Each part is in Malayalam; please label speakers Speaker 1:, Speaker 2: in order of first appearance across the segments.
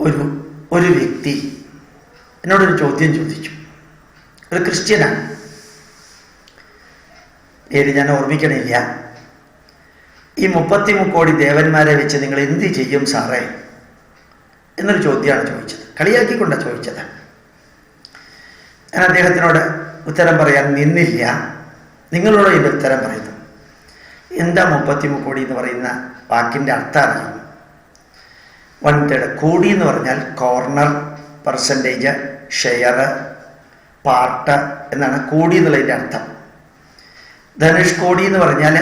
Speaker 1: ഒരു ഒരു വ്യക്തി എന്നോടൊരു ചോദ്യം ചോദിച്ചു. ഒരു ക്രിസ്ത്യനാണ്. പേര് ഞാൻ ഓർമ്മിക്കണില്ല. ഈ മുപ്പത്തി മുക്കോടി ദേവന്മാരെ വെച്ച് നിങ്ങൾ എന്ത് ചെയ്യും സാറേ? എന്നൊരു ചോദ്യമാണ് ചോദിച്ചത്. കളിയാക്കിക്കൊണ്ടാണ് ചോദിച്ചത്. ഞാൻ അദ്ദേഹത്തിനോട് ഉത്തരം പറയാൻ നിന്നില്ല. നിങ്ങളോട് എന്റെ ഉത്തരം പറയുന്നു. എന്താ മുപ്പത്തി മുക്കോടി എന്ന് പറയുന്ന വാക്കിന്റെ അർത്ഥം വൺ തേർഡ് കൂടി എന്ന് പറഞ്ഞാൽ കോർണർ പെർസെന്റേജ് ഷെയർ പാർട്ട് എന്നാണ് കൂടി എന്നുള്ളതിന്റെ അർത്ഥം. ധനുഷ് കോടി എന്ന് പറഞ്ഞാൽ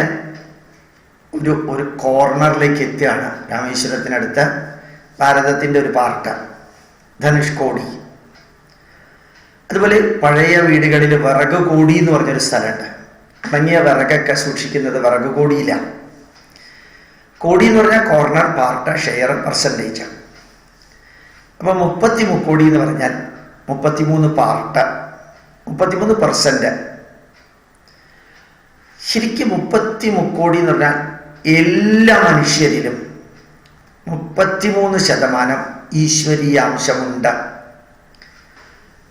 Speaker 1: ഒരു ഒരു കോർണറിലേക്ക് എത്തുകയാണ് രാമേശ്വരത്തിനടുത്ത് ഭാരതത്തിന്റെ ഒരു പാർട്ട് ധനുഷ് കോടി. അതുപോലെ പഴയ വീടുകളിൽ വിറക് കൂടി എന്ന് പറഞ്ഞൊരു സ്ഥലമുണ്ട്. ഉണങ്ങിയ വിറകൊക്കെ സൂക്ഷിക്കുന്നത് വിറക് കോടിയിലാണ് കോടി എന്ന് പറഞ്ഞാൽ കോർണർ പാർട്ട് ഷെയർ പെർസെന്റേജ് അപ്പം മുപ്പത്തി മുക്കോടി എന്ന് പറഞ്ഞാൽ മുപ്പത്തിമൂന്ന് പാർട്ട് മുപ്പത്തിമൂന്ന് പെർസെന്റ് ശരിക്കും മുപ്പത്തി മുക്കോടി എന്ന് പറഞ്ഞാൽ എല്ലാ മനുഷ്യരിലും മുപ്പത്തിമൂന്ന് ശതമാനം ഈശ്വരീയാംശമുണ്ട്.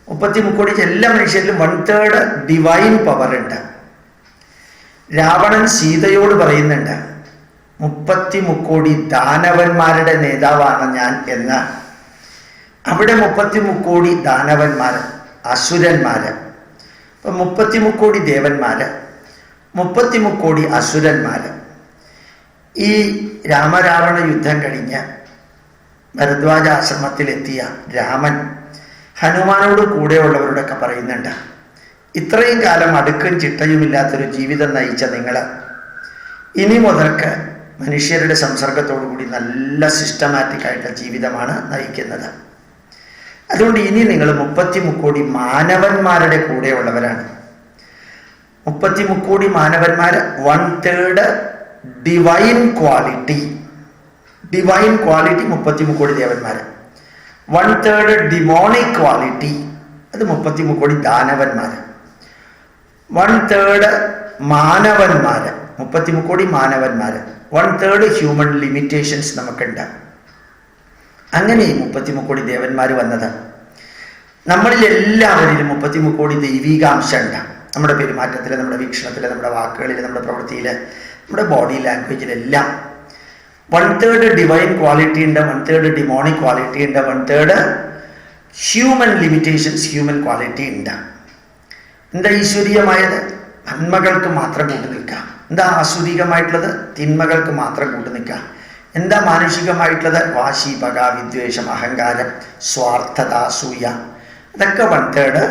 Speaker 1: മുപ്പത്തി മുക്കോടി എല്ലാ മനുഷ്യരിലും വൺ തേർഡ് ഡിവൈൻ പവർ ഉണ്ട്. രാവണൻ സീതയോട് പറയുന്നുണ്ട് മുപ്പത്തി മുക്കോടി ദാനവന്മാരുടെ നേതാവാണ് ഞാൻ എന്ന് അവിടെ മുപ്പത്തി മുക്കോടി ദാനവന്മാർ അസുരന്മാര്. ഇപ്പം മുപ്പത്തി മുക്കോടി ദേവന്മാര് മുപ്പത്തി മുക്കോടി അസുരന്മാര്. ഈ രാമരാവണ യുദ്ധം കഴിഞ്ഞ് ഭരദ്വാജ ആശ്രമത്തിലെത്തിയ രാമൻ ഹനുമാനോട് കൂടെയുള്ളവരോടൊക്കെ പറയുന്നുണ്ട് ഇത്രയും കാലം അടുക്കും ചിട്ടയുമില്ലാത്തൊരു ജീവിതം നയിച്ച നിങ്ങൾ ഇനി മുതൽക്ക് മനുഷ്യരുടെ സംസർഗത്തോടു കൂടി നല്ല സിസ്റ്റമാറ്റിക് ആയിട്ടുള്ള ജീവിതമാണ് നയിക്കുന്നത്. അതുകൊണ്ട് ഇനി നിങ്ങൾ മുപ്പത്തി മുക്കോടി മാനവന്മാരുടെ കൂടെയുള്ളവരാണ്. മുപ്പത്തി മുക്കോടി മാനവന്മാർ one third divine quality divine quality മുപ്പത്തി മുക്കോടി ദേവന്മാർ വൺ തേർഡ് ഡിമോണിക് ക്വാളിറ്റി അത് മുപ്പത്തി മുക്കോടി ദാനവന്മാർ വൺ തേർഡ് മാനവന്മാർ മുപ്പത്തി മുക്കോടി മാനവന്മാര്. വൺ തേർഡ് ഹ്യൂമൺ ലിമിറ്റേഷൻസ് നമുക്കുണ്ട്. അങ്ങനെ ഈ മുപ്പത്തിമുക്കോടി ദേവന്മാർ വന്നത്. നമ്മളിൽ എല്ലാവരിലും മുപ്പത്തിമുക്കോടി ദൈവികാംശ ഉണ്ട് നമ്മുടെ പെരുമാറ്റത്തിൽ നമ്മുടെ വീക്ഷണത്തിൽ നമ്മുടെ വാക്കുകളിൽ നമ്മുടെ പ്രവൃത്തിയിൽ നമ്മുടെ ബോഡി ലാംഗ്വേജിലെല്ലാം വൺ തേർഡ് ഡിവൈൻ ക്വാളിറ്റി ഉണ്ട് വൺ തേർഡ് ഡിമോണിക് ക്വാളിറ്റി ഉണ്ട് one third human limitations human quality ഉണ്ട്. എന്താ ഈശ്വരീയമായത്? നന്മകൾക്ക് മാത്രം കൂട്ടു നിൽക്കുക എന്താ ആസ്വദികമായിട്ടുള്ളത് തിന്മകൾക്ക് മാത്രം കൂട്ടു നിൽക്കുക എന്താ മാനുഷികമായിട്ടുള്ളത്? വാശി പക വിദ്വേഷം അഹങ്കാരം സ്വാർത്ഥത അസൂയ. ഇതൊക്കെ വൺ തേർഡ്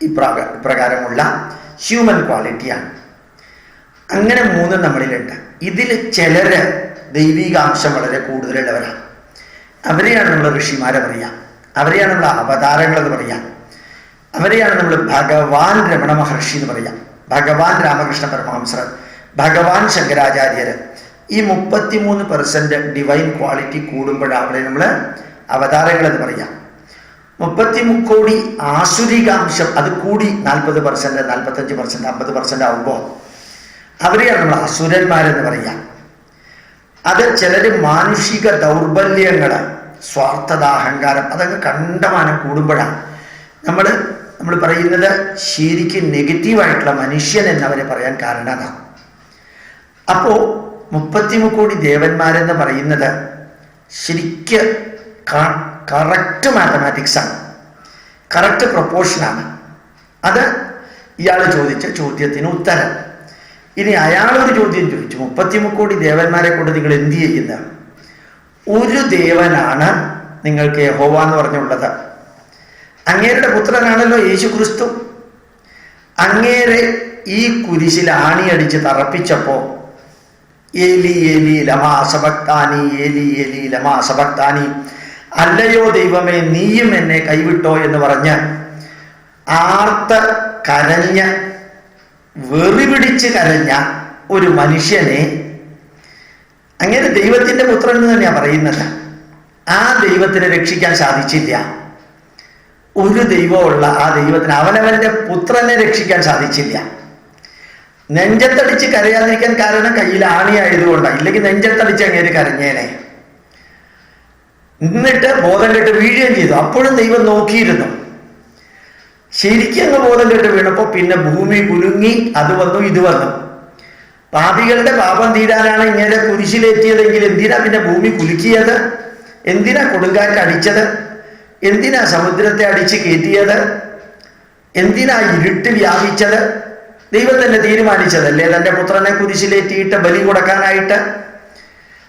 Speaker 1: ഇപ്രാക ഇപ്രകാരമുള്ള ഹ്യൂമൻ ക്വാളിറ്റിയാണ് അങ്ങനെ മൂന്ന് നമ്മളിലുണ്ട്. ഇതിൽ ചിലര് ദൈവികാംശം വളരെ കൂടുതലുള്ളവരാണ്. അവരെയാണ് നമ്മൾ ഋഷിമാരെ പറയുക അവരെയാണ് നമ്മൾ അവതാരങ്ങൾ എന്ന് പറയുക അവരെയാണ് നമ്മൾ ഭഗവാൻ രമണ മഹർഷി എന്ന് പറയുക ഭഗവാൻ രാമകൃഷ്ണ പരമഹംസർ ഭഗവാൻ ശങ്കരാചാര്യർ ഈ മുപ്പത്തിമൂന്ന് പെർസെന്റ് ഡിവൈൻ ക്വാളിറ്റി കൂടുമ്പോഴാണ് അവിടെ നമ്മൾ അവതാരങ്ങൾ എന്ന് പറയാം. മുപ്പത്തി മുക്കോടി ആസുരികാംശം അത് കൂടി നാൽപ്പത് പെർസെന്റ് നാൽപ്പത്തഞ്ച് പെർസെന്റ് അമ്പത് പെർസെന്റ് ആകുമ്പോൾ അവരെയാണ് നമ്മൾ അസുരന്മാരെന്ന് പറയാം. അത് ചിലർ മാനുഷിക ദൗർബല്യങ്ങൾ സ്വാർത്ഥത അഹങ്കാരം അതങ്ങ് കണ്ടമാനം കൂടുമ്പോഴാണ് നമ്മൾ നമ്മൾ പറയുന്നത് ശരിക്കും നെഗറ്റീവായിട്ടുള്ള മനുഷ്യൻ എന്നവരെ പറയാൻ കാരണം അതാണ് അപ്പോൾ മുപ്പത്തിമുക്കോടി ദേവന്മാരെന്ന് പറയുന്നത് ശരിക്ക് കറക്റ്റ് മാത്തമാറ്റിക്സ് ആണ്. കറക്റ്റ് പ്രൊപ്പോർഷനാണ് അത് ഇയാൾ ചോദിച്ച ചോദ്യത്തിന് ഉത്തരം. ഇനി അയാളൊരു ചോദ്യം ചോദിച്ചു. മുപ്പത്തിമുക്കോടി ദേവന്മാരെ കൊണ്ട് നിങ്ങൾ എന്ത് ചെയ്യുന്ന? ഒരു ദേവനാണ് നിങ്ങൾക്ക് യഹോവ എന്ന് പറഞ്ഞുള്ളത്. അങ്ങേരുടെ പുത്രനാണല്ലോ യേശു ക്രിസ്തു അങ്ങേരെ ഈ കുരിശിൽ ആണിയടിച്ച് തറപ്പിച്ചപ്പോ ഏലി ഏലി ലമാ സബക്താനി ഏലി ഏലി ലമാ സബക്താനി അല്ലയോ ദൈവമേ നീയും എന്നെ കൈവിട്ടോ എന്ന് പറഞ്ഞ് ആർത്ത കരഞ്ഞ് വെറി പിടിച്ച് കരഞ്ഞ ഒരു മനുഷ്യനെ അങ്ങനെ ദൈവത്തിന്റെ പുത്രൻ എന്ന് തന്നെയാണ് പറയുന്നത്. ആ ദൈവത്തിനെ രക്ഷിക്കാൻ സാധിച്ചില്ല. ഒരു ദൈവമുള്ള ആ ദൈവത്തിന് അവനവന്റെ പുത്രനെ രക്ഷിക്കാൻ സാധിച്ചില്ല. നെഞ്ചത്തടിച്ച് കരയാതിരിക്കാൻ കാരണം കയ്യിൽ ആണിയായതുകൊണ്ടാണ് ഇല്ലെങ്കിൽ നെഞ്ചത്തടിച്ച് അങ്ങേര് കരഞ്ഞേനെ. എന്നിട്ട് ബോധം കെട്ട് വീഴുകയും ചെയ്തു. അപ്പോഴും ദൈവം നോക്കിയിരുന്നു. ശരിക്കും അങ്ങ് ബോധം കെട്ട് വീണപ്പോൾ പിന്നെ ഭൂമി കുലുങ്ങി അത് വന്നു ഇത് വന്നു. പാപികളുടെ പാപം തീരാനാണ് ഇങ്ങനെ കുരിശിലേറ്റിയതെങ്കിൽ എന്തിനാ പിന്നെ ഭൂമി കുലുക്കിയത്? എന്തിനാ കൊടുങ്കാറ്റ് അടിച്ചത്? എന്തിനാ സമുദ്രത്തെ അടിച്ച് കയറ്റിയത്? എന്തിനാ ഇരുട്ട് വ്യാപിച്ചത്? ദൈവം തീരുമാനിച്ചതല്ലേ? തന്റെ പുത്രനെ കുരിശിലേറ്റിയിട്ട് ബലി കൊടുക്കാനായിട്ട്.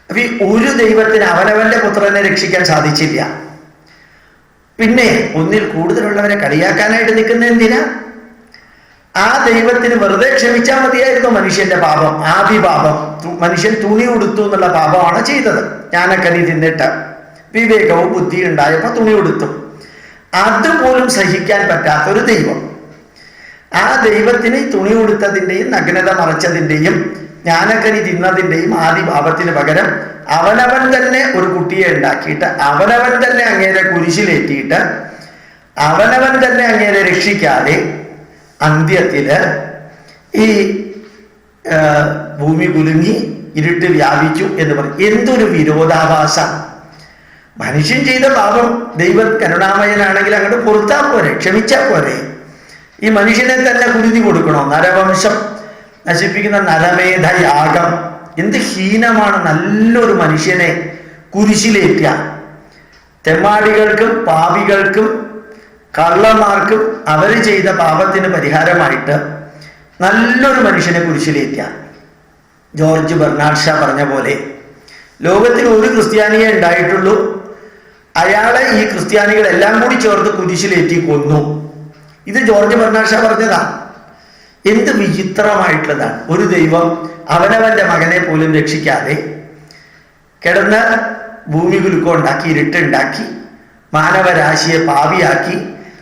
Speaker 1: അപ്പൊ ഈ ഒരു ദൈവത്തിന് അവനവന്റെ പുത്രനെ രക്ഷിക്കാൻ സാധിച്ചില്ല. പിന്നെ ഒന്നിൽ കൂടുതലുള്ളവരെ കളിയാക്കാനായിട്ട് നിൽക്കുന്ന എന്തിനാ? ആ ദൈവത്തിന് വെറുതെ ക്ഷമിച്ചാൽ മതിയായിരുന്നു മനുഷ്യന്റെ പാപം ആദി പാപം മനുഷ്യൻ തുണി ഉടുത്തു എന്നുള്ള പാപമാണ് ചെയ്തത്. ജ്ഞാനക്കനി തിന്നിട്ട് വിവേകവും ബുദ്ധിയും ഉണ്ടായപ്പോൾ തുണി ഉടുത്തു. അതുപോലും സഹിക്കാൻ പറ്റാത്തൊരു ദൈവം. ആ ദൈവത്തിന് തുണി ഉടുത്തതിന്റെയും നഗ്നത മറച്ചതിന്റെയും ജ്ഞാനക്കനി തിന്നതിന്റെയും ആദി പാപത്തിന് പകരം അവനവൻ തന്നെ ഒരു കുട്ടിയെ ഉണ്ടാക്കിയിട്ട് അവനവൻ തന്നെ അങ്ങേരെ കുരിശിലേറ്റിയിട്ട് അവനവൻ തന്നെ അങ്ങേരെ രക്ഷിക്കാതെ അന്ത്യത്തിൽ ഈ ഭൂമി കുലുങ്ങി ഇരുട്ട് വ്യാപിച്ചു എന്ന് പറയും എന്തൊരു വിരോധാഭാസം. മനുഷ്യൻ ചെയ്ത പാപം ദൈവം കരുണാമയനാണെങ്കിൽ അങ്ങോട്ട് പൊറുത്താ പോരെ ക്ഷമിച്ചാ പോരെ. ഈ മനുഷ്യനെ തന്നെ കുരുതി കൊടുക്കണോ. നരവംശം നശിപ്പിക്കുന്ന നരമേധ യാഗം. എന്ത് ഹീനമാണ് നല്ലൊരു മനുഷ്യനെ കുരിശിലേറ്റ തെമ്മാടികൾക്കും പാവികൾക്കും കള്ളന്മാർക്കും അവർ ചെയ്ത പാപത്തിന് പരിഹാരമായിട്ട് നല്ലൊരു മനുഷ്യനെ കുരിശിലേറ്റ ജോർജ് ബെർണാഡ് ഷാ പറഞ്ഞ പോലെ ലോകത്തിൽ ഒരു ക്രിസ്ത്യാനിയെ ഉണ്ടായിട്ടുള്ളൂ. അയാളെ ഈ ക്രിസ്ത്യാനികൾ എല്ലാം കൂടി ചേർത്ത് കുരിശിലേറ്റി കൊന്നു. ഇത് ജോർജ് മർണാഷ പറഞ്ഞതാ. എന്ത് വിചിത്രമായിട്ടുള്ളതാണ്. ഒരു ദൈവം അവനവന്റെ മകനെ പോലും രക്ഷിക്കാതെ കിടന്ന് ഭൂമി കുലുക്കം ഉണ്ടാക്കി ഇരുട്ടുണ്ടാക്കി മാനവരാശിയെ പാവിയാക്കി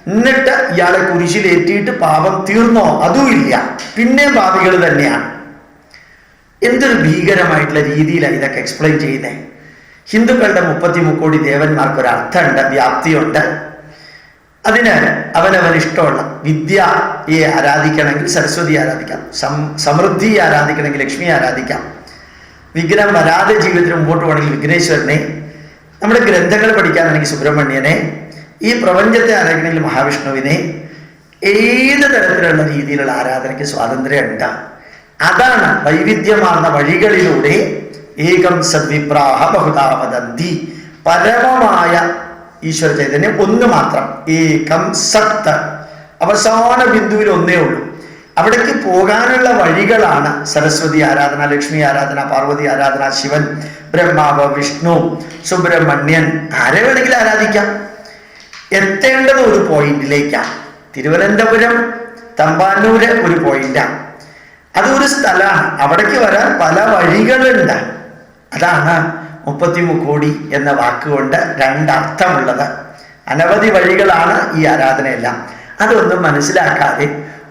Speaker 1: എന്നിട്ട് ഇയാളെ കുരിശിലേറ്റിയിട്ട് പാപം തീർന്നോ? അതുമില്ല പിന്നെ പാപികൾ തന്നെയാണ്. എന്തൊരു ഭീകരമായിട്ടുള്ള രീതിയിലാണ് ഇതൊക്കെ എക്സ്പ്ലെയിൻ ചെയ്യുന്നത് ഹിന്ദുക്കളുടെ മുപ്പത്തി മുക്കോടി ദേവന്മാർക്ക് ഒരു അർത്ഥമുണ്ട് വ്യാപ്തിയുണ്ട്. അതിന് അവനവൻ ഇഷ്ടമുള്ള വിദ്യയെ ആരാധിക്കണമെങ്കിൽ സരസ്വതി ആരാധിക്കാം സം സമൃദ്ധിയെ ആരാധിക്കണമെങ്കിൽ ലക്ഷ്മിയെ ആരാധിക്കാം. വിഘ്നം വരാതെ ജീവിതത്തിന് മുമ്പോട്ട് പോകണമെങ്കിൽ വിഘ്നേശ്വരനെ നമ്മുടെ ഗ്രന്ഥങ്ങൾ പഠിക്കാനാണെങ്കിൽ സുബ്രഹ്മണ്യനെ ഈ പ്രപഞ്ചത്തെ ആരാധിക്കണമെങ്കിൽ മഹാവിഷ്ണുവിനെ ഏത് തരത്തിലുള്ള രീതിയിലുള്ള ആരാധനയ്ക്ക് സ്വാതന്ത്ര്യമുണ്ട് അതാണ് വൈവിധ്യമാർന്ന വഴികളിലൂടെ ഏകം സദ്വിപ്രാഹ ബഹുതാ വദന്തി. പരമമായ ഈശ്വര ചൈതന്യം ഒന്ന് മാത്രം. ഈ കംസക്ത അവസാന ബിന്ദുവിൽ ഒന്നേ ഉള്ളൂ. അവിടേക്ക് പോകാനുള്ള വഴികളാണ് സരസ്വതി ആരാധന ലക്ഷ്മി ആരാധന പാർവതി ആരാധന ശിവൻ ബ്രഹ്മാവ് വിഷ്ണു സുബ്രഹ്മണ്യൻ. ആരെ വേണമെങ്കിലും ആരാധിക്കാം. എത്തേണ്ടത് ഒരു പോയിന്റിലേക്കാണ് തിരുവനന്തപുരം തമ്പാനൂര് ഒരു പോയിന്റാണ് അതൊരു സ്ഥലമാണ് അവിടേക്ക് വരാൻ പല വഴികളുണ്ട്. അതാണ് മുപ്പത്തിമുക്കോടി എന്ന വാക്കുകൊണ്ട് രണ്ടർത്ഥമുള്ളത്. അനവധി വഴികളാണ് ഈ ആരാധനയെല്ലാം. അതൊന്നും മനസ്സിലാക്കാതെ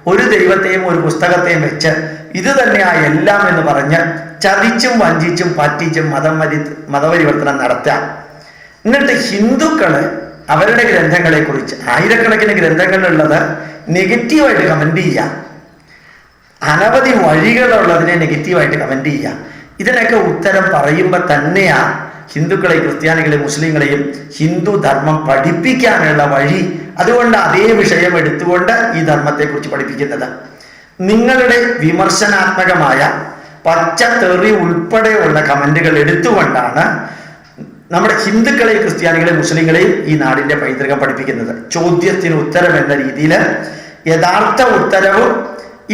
Speaker 1: ഒരു ദൈവത്തെയും ഒരു പുസ്തകത്തെയും വെച്ച് ഇത് തന്നെയാ എല്ലാം എന്ന് പറഞ്ഞ് ചതിച്ചും വഞ്ചിച്ചും പറ്റിച്ചും മതം വരി മതപരിവർത്തനം നടത്താം എന്നിട്ട് ഹിന്ദുക്കൾ അവരുടെ ഗ്രന്ഥങ്ങളെ കുറിച്ച് ആയിരക്കണക്കിന് ഗ്രന്ഥങ്ങളുള്ളത് നെഗറ്റീവായിട്ട് കമന്റ് ചെയ്യാം അനവധി വഴികളുള്ളതിനെ നെഗറ്റീവായിട്ട് കമന്റ് ചെയ്യാം ഇതിനൊക്കെ ഉത്തരം പറയുമ്പോൾ തന്നെയാ ഹിന്ദുക്കളെ ക്രിസ്ത്യാനികളെ മുസ്ലിങ്ങളെയും ഹിന്ദു ധർമ്മം പഠിപ്പിക്കാനുള്ള വഴി. അതുകൊണ്ട് അതേ വിഷയം എടുത്തുകൊണ്ട് ഈ ധർമ്മത്തെക്കുറിച്ച് പഠിപ്പിക്കുന്നത്. നിങ്ങളുടെ വിമർശനാത്മകമായ പച്ചത്തെറി ഉൾപ്പെടെയുള്ള കമന്റുകൾ എടുത്തുകൊണ്ടാണ് നമ്മുടെ ഹിന്ദുക്കളെ ക്രിസ്ത്യാനികളെ മുസ്ലിങ്ങളെയും ഈ നാടിന്റെ പൈതൃകം പഠിപ്പിക്കുന്നത്. ചോദ്യത്തിന് ഉത്തരം എന്ന രീതിയിൽ യഥാർത്ഥ ഉത്തരവും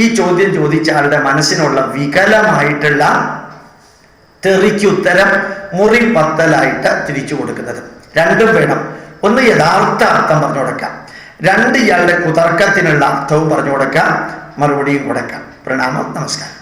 Speaker 1: ഈ ചോദ്യം ചോദിച്ച ആളുടെ മനസ്സിനുള്ള വികലമായിട്ടുള്ള തെറിക്ക് ഉത്തരം മുറി പത്തലായിട്ട് തിരിച്ചു കൊടുക്കുന്നത്. രണ്ടും വേണം. ഒന്ന് യഥാർത്ഥ അർത്ഥം പറഞ്ഞു കൊടുക്കാം. രണ്ട് ഇയാളുടെ കുതർക്കത്തിനുള്ള അർത്ഥവും പറഞ്ഞു കൊടുക്കാം. മറുപടിയും കൊടുക്കാം. പ്രണാമം. നമസ്കാരം.